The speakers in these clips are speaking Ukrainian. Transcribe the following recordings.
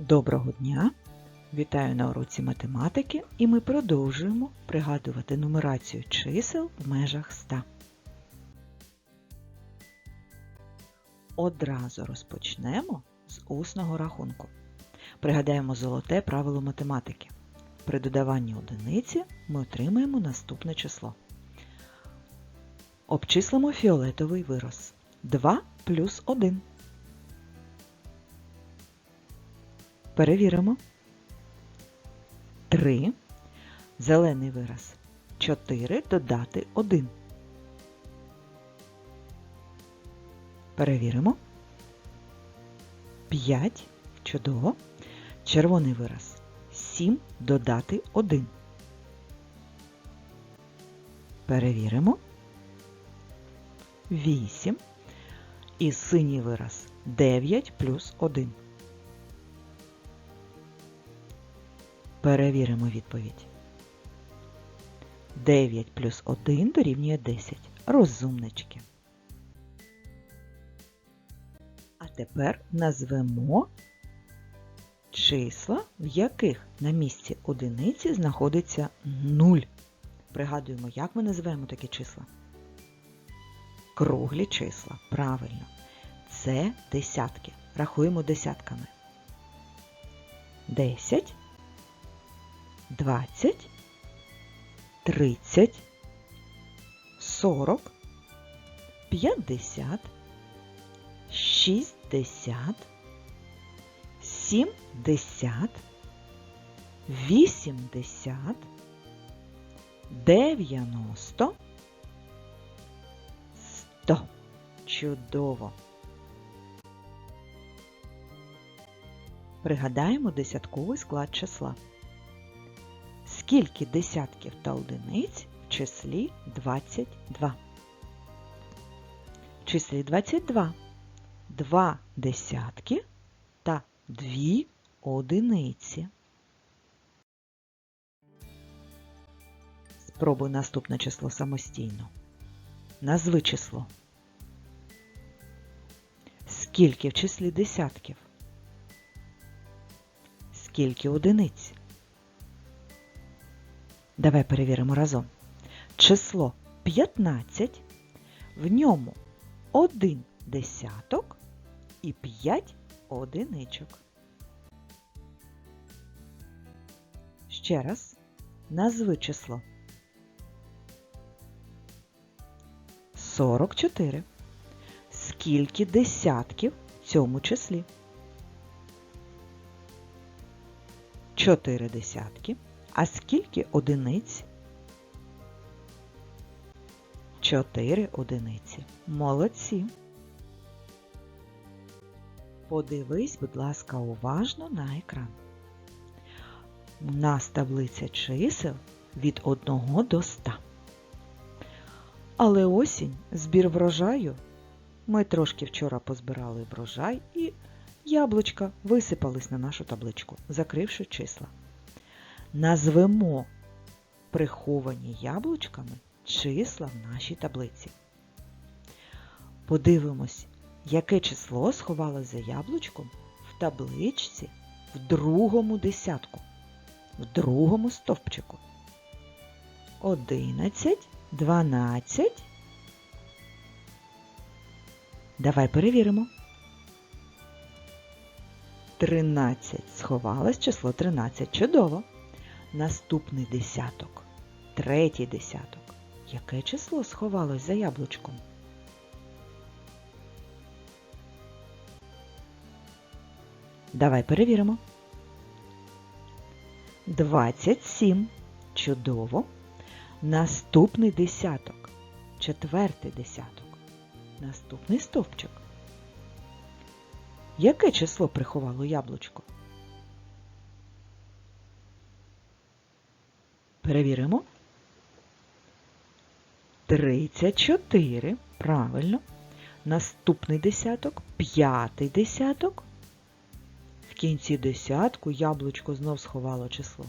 Доброго дня! Вітаю на уроці математики і ми продовжуємо пригадувати нумерацію чисел в межах 100. Одразу розпочнемо з усного рахунку. Пригадаємо золоте правило математики. При додаванні одиниці ми отримаємо наступне число. Обчислимо фіолетовий вираз. 2 плюс 1. Перевіримо. 3. Зелений вираз. 4 додати 1. Перевіримо. 5. Чудово. Червоний вираз. 7 додати 1. Перевіримо. 8. І синій вираз 9 плюс 1. Перевіримо відповідь. 9 плюс 1 дорівнює 10. Розумнички. А тепер назвемо числа, в яких на місці одиниці знаходиться 0. Пригадуємо, як ми називаємо такі числа? Круглі числа. Правильно. Це десятки. Рахуємо десятками. 10 20, 30, 40, 50, 60, 70, 80, 90, 100. Чудово! Пригадаємо десятковий склад числа. Скільки десятків та одиниць в числі 22? В числі 22 два десятки та дві одиниці. Спробуй наступне число самостійно. Назви число. Скільки в числі десятків? Скільки одиниць? Давай перевіримо разом. Число 15, в ньому один десяток і 5 одиничок. Ще раз назви число. 44. Скільки десятків в цьому числі? 4 десятки. А скільки одиниць? Чотири одиниці. Молодці. Подивись, будь ласка, уважно на екран. У нас таблиця чисел від 1 до 100. Але осінь, збір врожаю. Ми трошки вчора позбирали врожай і яблучка висипались на нашу табличку, закривши числа. Назвемо приховані яблучками числа в нашій таблиці. Подивимось, яке число сховалося за яблучком в табличці в другому десятку, в другому стовпчику. 11, 12. Давай перевіримо. 13. Сховалось число 13. Чудово! Наступний десяток. Третій десяток. Яке число сховалось за яблучком? Давай перевіримо. 27. Чудово. Наступний десяток. Четвертий десяток. Наступний стовпчик. Яке число приховало яблучко? Перевіримо. 34. Правильно. Наступний десяток, п'ятий десяток. В кінці десятку яблучко знов сховало число.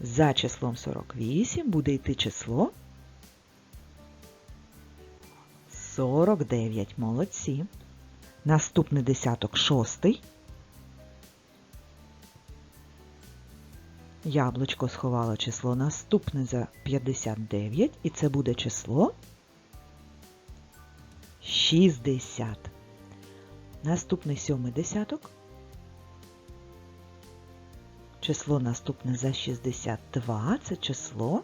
За числом 48 буде йти число 49. Молодці. Наступний десяток шостий. Яблучко сховало число наступне за 59, і це буде число 60. Наступний сьомий десяток. Число наступне за 62 це число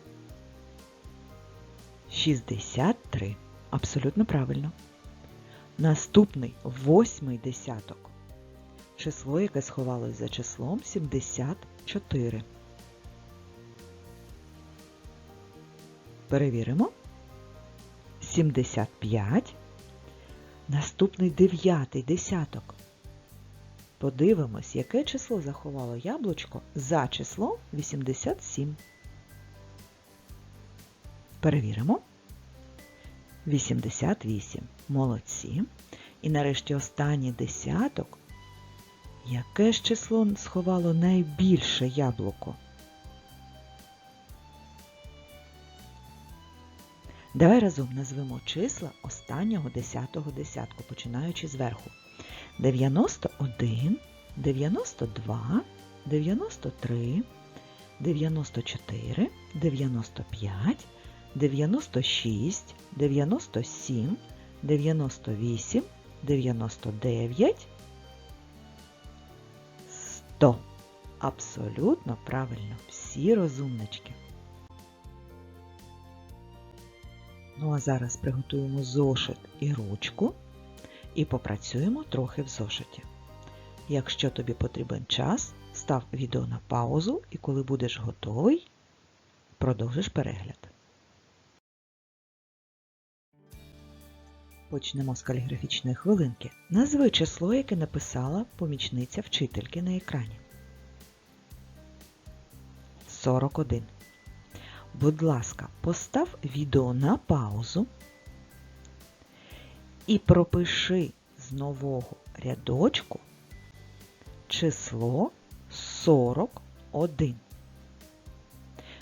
63. Абсолютно правильно. Наступний восьмий десяток. Число, яке сховалось за числом 74. Перевіримо. 75. Наступний дев'ятий десяток. Подивимось, яке число заховало яблучко за числом 87. Перевіримо. 88. Молодці. І нарешті останній десяток. Яке ж число сховало найбільше яблуко? Давай разом назвемо числа останнього десятого десятку, починаючи зверху. 91, 92, 93, 94, 95, 96, 97, 98, 99, 100. Абсолютно правильно. Всі розумнички. Ну а зараз приготуємо зошит і ручку і попрацюємо трохи в зошиті. Якщо тобі потрібен час, став відео на паузу і коли будеш готовий, продовжиш перегляд. Почнемо з каліграфічної хвилинки. Назви число, яке написала помічниця вчительки на екрані. 41. Будь ласка, постав відео на паузу і пропиши з нового рядочку число 41.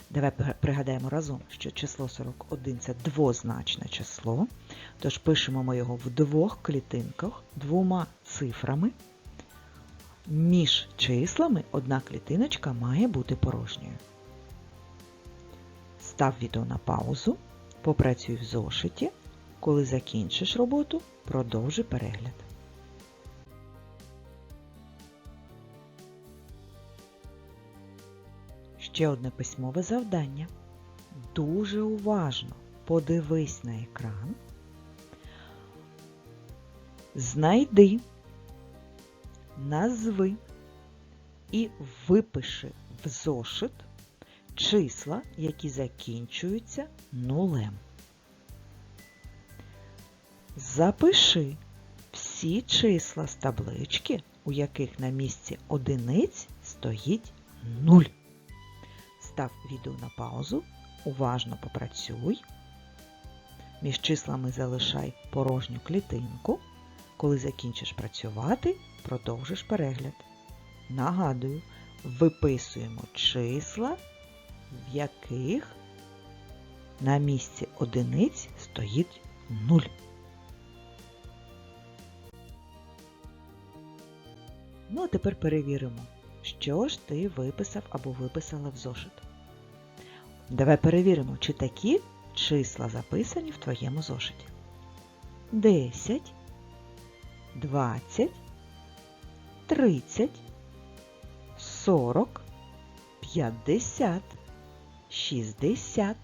Давай пригадаємо разом, що число 41 це двозначне число, тож пишемо ми його в двох клітинках двома цифрами. Між числами одна клітиночка має бути порожньою. Став відео на паузу, попрацюй в зошиті. Коли закінчиш роботу, продовжуй перегляд. Ще одне письмове завдання. Дуже уважно подивись на екран. Знайди, назви і випиши в зошит числа, які закінчуються нулем. Запиши всі числа з таблички, у яких на місці одиниць стоїть 0. Став відео на паузу, уважно попрацюй. Між числами залишай порожню клітинку. Коли закінчиш працювати, продовжиш перегляд. Нагадую, виписуємо числа, в яких на місці одиниць стоїть 0. Ну, а тепер перевіримо, що ж ти виписав або виписала в зошит. Давай перевіримо, чи такі числа записані в твоєму зошиті. 10, 20, 30, 40, 50, 60,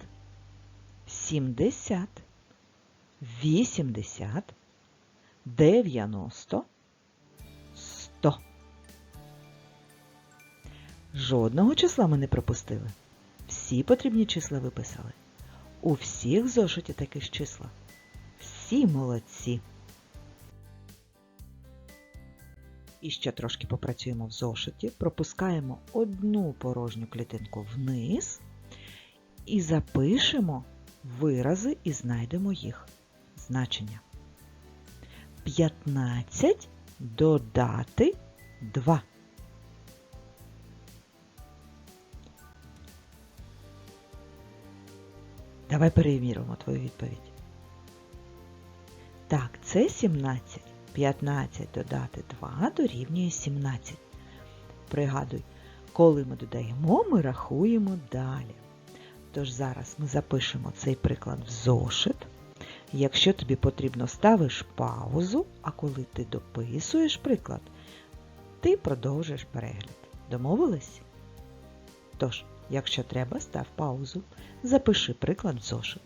70, 80, 90, 100. Жодного числа ми не пропустили. Всі потрібні числа виписали. У всіх зошиті такі ж числа. Всі молодці. І ще трошки попрацюємо в зошиті, пропускаємо одну порожню клітинку вниз і запишемо вирази і знайдемо їх значення. 15 додати 2. Давай перевіримо твою відповідь. Так, це 17. 15 додати 2 дорівнює 17. Пригадуй, коли ми додаємо, ми рахуємо далі. Тож зараз ми запишемо цей приклад в зошит. Якщо тобі потрібно, ставиш паузу, а коли ти дописуєш приклад, ти продовжуєш перегляд. Домовились? Тож, якщо треба, став паузу, запиши приклад в зошит.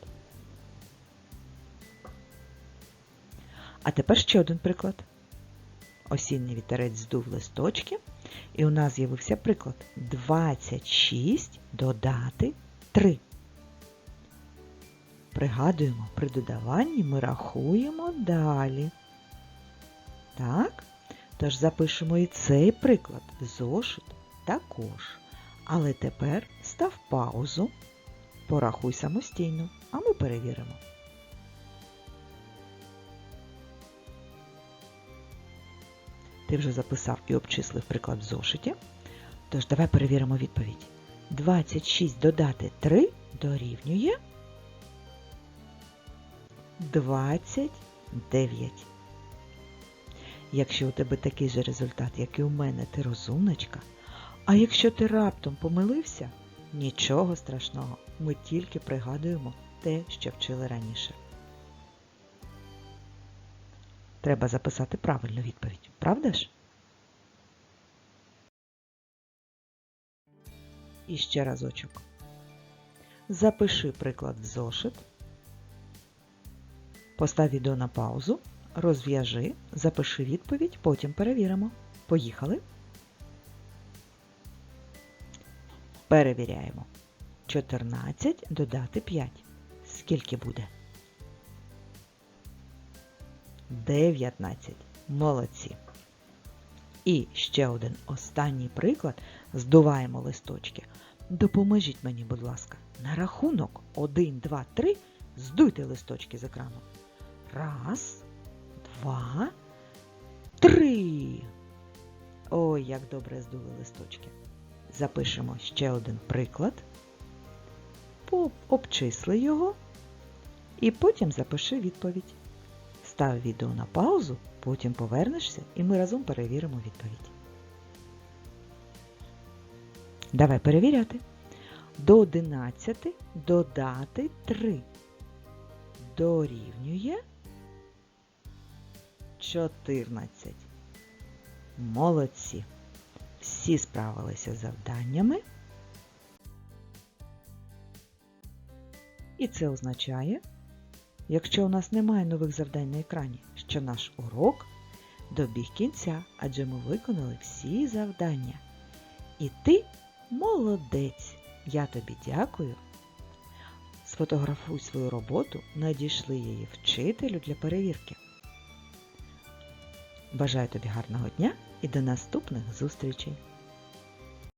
А тепер ще один приклад. Осінній вітерець здув листочки, і у нас з'явився приклад 26 додати 3. Пригадуємо, при додаванні ми рахуємо далі. Так? Тож запишемо і цей приклад зошит також. Але тепер став паузу, порахуй самостійно, а ми перевіримо. Ти вже записав і обчислив приклад в зошиті. Тож давай перевіримо відповідь. 26 додати 3 дорівнює 29. Якщо у тебе такий же результат, як і у мене, ти розумничка. А якщо ти раптом помилився, нічого страшного, ми тільки пригадуємо те, що вчили раніше. Треба записати правильну відповідь, правда ж? І ще разочок. Запиши приклад в зошит. Постав відео на паузу, розв'яжи, запиши відповідь, потім перевіримо. Поїхали. Перевіряємо. 14 додати 5. Скільки буде? 19. Молодці. І ще один останній приклад. Здуваємо листочки. Допоможіть мені, будь ласка, на рахунок 1, 2, 3 здуйте листочки з екрану. Раз, два, три. Ой, як добре здули листочки. Запишемо ще один приклад, обчисли його і потім запиши відповідь. Став відео на паузу, потім повернешся і ми разом перевіримо відповідь. Давай перевіряти. До 11 додати 3 дорівнює 14. Молодці! Всі справилися з завданнями. І це означає, якщо у нас немає нових завдань на екрані, що наш урок добіг кінця, адже ми виконали всі завдання. І ти молодець! Я тобі дякую. Сфотографуй свою роботу, надійшли її вчителю для перевірки. Бажаю тобі гарного дня і до наступних зустрічей!